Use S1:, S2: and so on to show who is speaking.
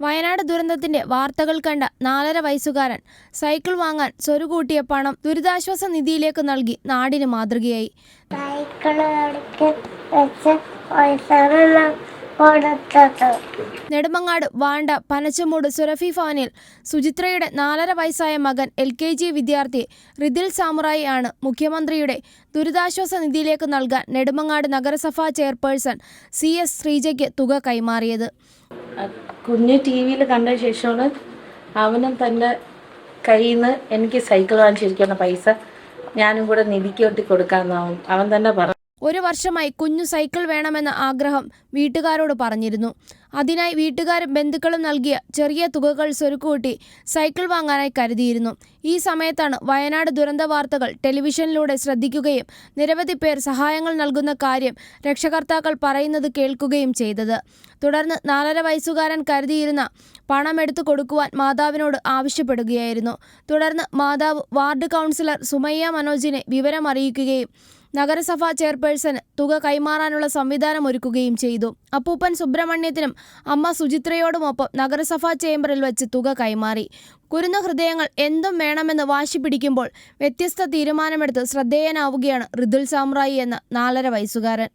S1: വയനാട് ദുരന്തത്തിന്റെ വാർത്തകൾ കണ്ട നാലര വയസ്സുകാരൻ സൈക്കിൾ വാങ്ങാൻ സ്വരുകൂട്ടിയ പണം ദുരിതാശ്വാസ നിധിയിലേക്ക് നൽകി നാടിന് മാതൃകയായി. നെടുമങ്ങാട് വാണ്ട പനച്ചമൂട് സുരഫി ഭവനിൽ സുചിത്രയുടെ നാലര വയസ്സായ മകൻ എൽ കെ ജി വിദ്യാർത്ഥി റിദിൽ സാമുറായി ആണ് മുഖ്യമന്ത്രിയുടെ ദുരിതാശ്വാസ നിധിയിലേക്ക് നൽകാൻ നെടുമങ്ങാട് നഗരസഭാ ചെയർപേഴ്സൺ സി എസ് ശ്രീജയ്ക്ക് തുക കൈമാറിയത്.
S2: കുഞ്ഞ് ടി വിയിൽ കണ്ട ശേഷമാണ് അവനും തന്റെ കയ്യിൽ നിന്ന് എനിക്ക് സൈക്കിൾ വാങ്ങിച്ചിരിക്കുന്ന പൈസ ഞാനും കൂടെ നിധിക്ക് കൊട്ടി കൊടുക്കാമെന്നാവും അവൻ തന്നെ പറഞ്ഞു.
S1: ഒരു വർഷമായി കുഞ്ഞു സൈക്കിൾ വേണമെന്ന ആഗ്രഹം വീട്ടുകാരോട് പറഞ്ഞിരുന്നു. അതിനായി വീട്ടുകാരും ബന്ധുക്കളും നൽകിയ ചെറിയ തുകകൾ സ്വരുക്കൂട്ടി സൈക്കിൾ വാങ്ങാനായി കരുതിയിരുന്നു. ഈ സമയത്താണ് വയനാട് ദുരന്ത വാർത്തകൾ ടെലിവിഷനിലൂടെ ശ്രദ്ധിക്കുകയും നിരവധി പേർ സഹായങ്ങൾ നൽകുന്ന കാര്യം രക്ഷകർത്താക്കൾ പറയുന്നത് കേൾക്കുകയും ചെയ്തത്. തുടർന്ന് നാലര വയസ്സുകാരൻ കരുതിയിരുന്ന പണം എടുത്തു കൊടുക്കുവാൻ മാതാവിനോട് ആവശ്യപ്പെടുകയായിരുന്നു. തുടർന്ന് മാതാവ് വാർഡ് കൗൺസിലർ സുമയ്യ മനോജിനെ വിവരം അറിയിക്കുകയും നഗരസഭാ ചെയർപേഴ്സന് തുക കൈമാറാനുള്ള സംവിധാനം ഒരുക്കുകയും ചെയ്തു. അപ്പൂപ്പൻ സുബ്രഹ്മണ്യത്തിനും അമ്മ സുചിത്രയോടുമൊപ്പം നഗരസഭാ ചേംബറിൽ വെച്ച് തുക കൈമാറി. കുരുന്ന ഹൃദയങ്ങൾ എന്തും വേണമെന്ന് വാശി പിടിക്കുമ്പോൾ വ്യത്യസ്ത തീരുമാനമെടുത്ത് ശ്രദ്ധേയനാവുകയാണ് ഋതുൽ സാമ്രായി എന്ന നാലര വയസ്സുകാരൻ.